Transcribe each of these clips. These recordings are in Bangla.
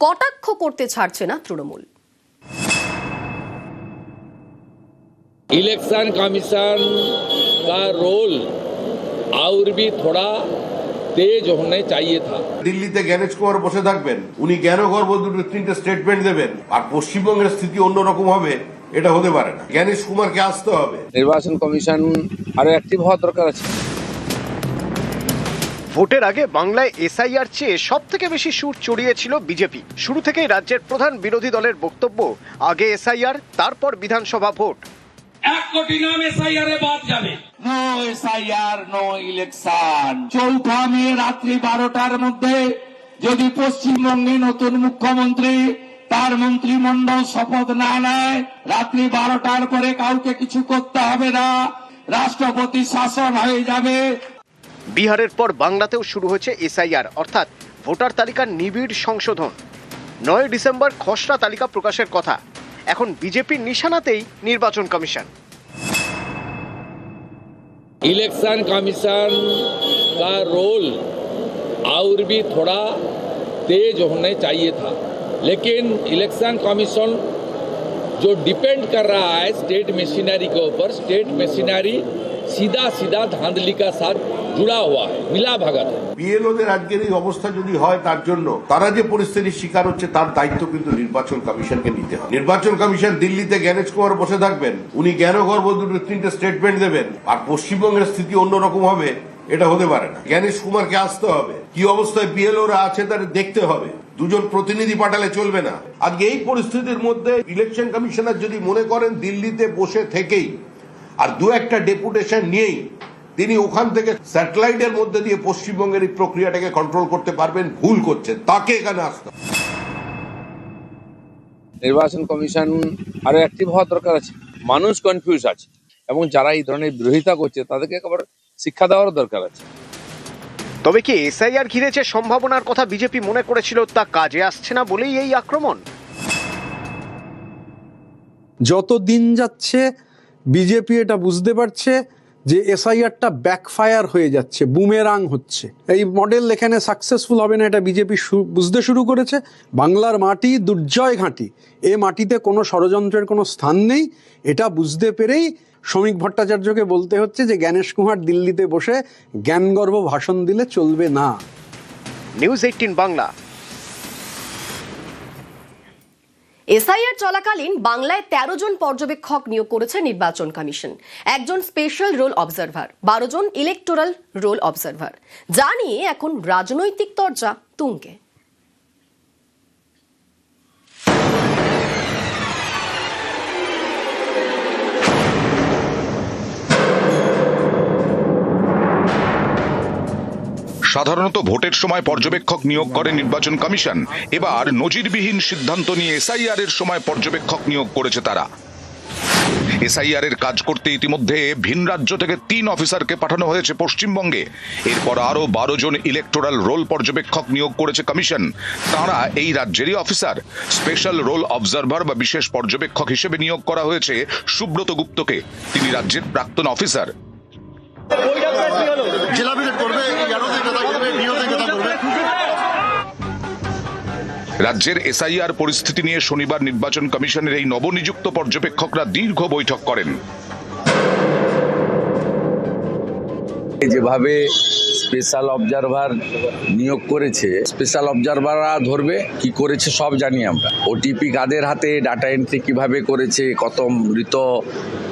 কটাক্ষ করতে ছাড়ছে না তৃণমূল इलेक्शन कमीशन का रोल और भी थोड़ा तेज होने चाहिए था দিল্লিতে জ্ঞানেশ কুমার বসে থাকবেন উনি জ্ঞান গর্ব দুটো তিনটে স্টেটমেন্ট দেবেন আর পশ্চিমবঙ্গের স্থিতি অন্যরকম হবে এটা হতে পারে না জ্ঞানেশ কুমারকে আসতে হবে নির্বাচন কমিশন আরো অ্যাক্টিভ হওয়া দরকার আছে ভোটের আগে বাংলায় এসআইআর চেয়ে সব থেকে বেশি সুর চড়িয়েছিল বিজেপি। শুরু থেকেই রাজ্যের প্রধান বিরোধী দলের বক্তব্য আগে এসআইআর তারপর বিধানসভা ভোট। এক কোটি নাম এসআইআরে বাদ যাবে। No SIR no election. চৌঠা মে রাত্রি বারোটার মধ্যে যদি পশ্চিমবঙ্গে নতুন মুখ্যমন্ত্রী তার মন্ত্রিমণ্ডল শপথ না নেয় রাত্রি বারোটার পরে কাউকে কিছু করতে হবে না। রাষ্ট্রপতি শাসন হয়ে যাবে। বিহারের পর বাংলাতেও শুরু হয়েছে এসআইআর অর্থাৎ ভোটার তালিকার নিবিড় সংশোধন নয় ডিসেম্বর খসড়া তালিকা প্রকাশের কথা এখন বিজেপির নিশানাতেই নির্বাচন কমিশন इलेक्शन कमीशन का रोल और भी थोड़ा तेज होने चाहिए था लेकिन इलेक्शन कमीशन जो डिपेंड कर रहा है स्टेट मशीनरी के ऊपर स्टेट मशीनरी सीधा सीधा धांधली का साथ जुड़ा हुआ है मिला भगत है বিএলওদের আজকের এই অবস্থা যদি হয় তার জন্য তারা যে পরিস্থিতির শিকার হচ্ছে তার দায়িত্ব কিন্তু নির্বাচন কমিশনকে নিতে হবে নির্বাচন কমিশন দিল্লিতে জ্ঞানেশ কুমার বসে থাকবেন উনি জ্ঞান গর্ব দুটো তিনটে স্টেটমেন্ট দেবেন আর পশ্চিমবঙ্গের স্থিতি অন্যরকম হবে এটা হতে পারে না জ্ঞানেশ কুমারকে আসতে হবে কি অবস্থায় বিএলওরা আছে তাদের দেখতে হবে দুজন প্রতিনিধি পাঠালে চলবে না আজকে এই পরিস্থিতির মধ্যে ইলেকশন কমিশনার যদি মনে করেন দিল্লিতে বসে থেকেই আর দু একটা ডেপুটেশন নিয়েই তিনি ওখান থেকে স্যাটেলাইটের মধ্যে দিয়ে পশ্চিমবঙ্গের এই প্রক্রিয়াটাকে কন্ট্রোল করতে পারবেন ভুল করছেন। তাকে এখানে আসতে নির্বাচন কমিশন আরও অ্যাক্টিভ হওয়া দরকার আছে। মানুষ কনফিউজ আছে। এবং যারা এই ধরনের বিরোধিতা করছে তাদেরকে একবার শিক্ষা দেওয়ারও দরকার আছে। তবে কি এসআইআর ঘিরে যে সম্ভাবনার কথা বিজেপি মনে করেছিল তা কাজে আসছে না বলেই এই আক্রমণ? যত দিন যাচ্ছে বিজেপি এটা বুঝতে পারছে। যে এসআইআরটা ব্যাকফায়ার হয়ে যাচ্ছে বুমেরাং হচ্ছে। এই মডেল এখানে সাকসেসফুল হবে না, এটা বিজেপি বুঝতে শুরু করেছে। বাংলার মাটি দুর্জয় ঘাঁটি। এ মাটিতে কোনো ষড়যন্ত্রের কোনো স্থান নেই। এটা বুঝতে পেরেই শ্রমিক ভট্টাচার্যকে বলতে হচ্ছে যে, জ্ঞানেশ কুমার দিল্লিতে বসে জ্ঞানগর্ভ ভাষণ দিলে চলবে না। News eighteen Bangla. এসআইআর চলাকালীন বাংলায় তেরো জন পর্যবেক্ষক নিয়োগ করেছে নির্বাচন কমিশন। একজন স্পেশাল রোল অবজারভার, বারো জন ইলেকটোরাল রোল অবজারভার। যা নিয়ে এখন রাজনৈতিক তরজা তুঙ্গে। সাধারণত ভোটের সময় পর্যবেক্ষক নিয়োগ করে নির্বাচন কমিশন। এবার নজিরবিহীন সিদ্ধান্ত নিয়ে এসআইআর এর সময় পর্যবেক্ষক নিয়োগ করেছে তারা। এসআইআর এর কাজ করতে ইতিমধ্যে ভিন রাজ্য থেকে তিন অফিসারকে পাঠানো হয়েছে পশ্চিমবঙ্গে। এরপর আরও বারো জন ইলেকটোরাল রোল পর্যবেক্ষক নিয়োগ করেছে কমিশন। তারা এই রাজ্যেরই অফিসার। স্পেশাল রোল অবজারভার বা বিশেষ পর্যবেক্ষক হিসেবে নিয়োগ করা হয়েছে সুব্রত গুপ্তকে। তিনি রাজ্যের প্রাক্তন অফিসার। রাজ্যের এসআইআর পরিস্থিতি নিয়ে শনিবার নির্বাচন কমিশনের এই নবনিযুক্ত পর্যবেক্ষকরা দীর্ঘ বৈঠক করেন। যেভাবে স্পেশাল অবজারভার নিয়োগ করেছে স্পেশাল অবজারভাররা ধরবে, কি করেছে সব জানি আমরা। ওটিপি কাদের হাতে ডাটা এন্ট্রি কীভাবে করেছে, কত মৃত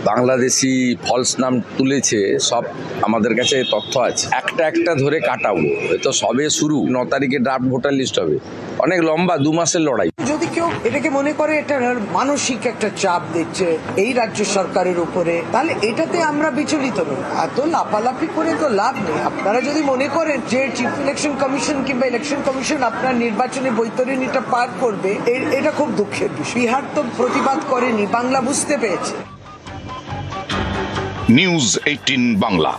বাংলাদেশি ফলস নাম তুলেছে, সব আমাদের কাছে তথ্য আছে। একটা একটা ধরে কাটাবো তো সবে শুরু। ন তারিখে ড্রাফট ভোটার লিস্ট হবে। অনেক লম্বা, দু মাসের লড়াই। যদি কেউ এটাকে মনে করে, এটা মানসিক একটা চাপ দিচ্ছে এই রাজ্য সরকারের উপরে, তাহলে এটাতে আমরা বিচলিত নই। এত লাফালাফি করে তো লাভ নেই। আপনারা যদি মনে করেন যে চিফ ইলেকশন কমিশন কিংবা ইলেকশন কমিশন আপনার নির্বাচনী বৈতরণীটা পার করবে এটা খুব দুঃখের বিষয়। বিহার তো প্রতিবাদ করেনি, বাংলা বুঝতে পেরেছে। News eighteen Bangla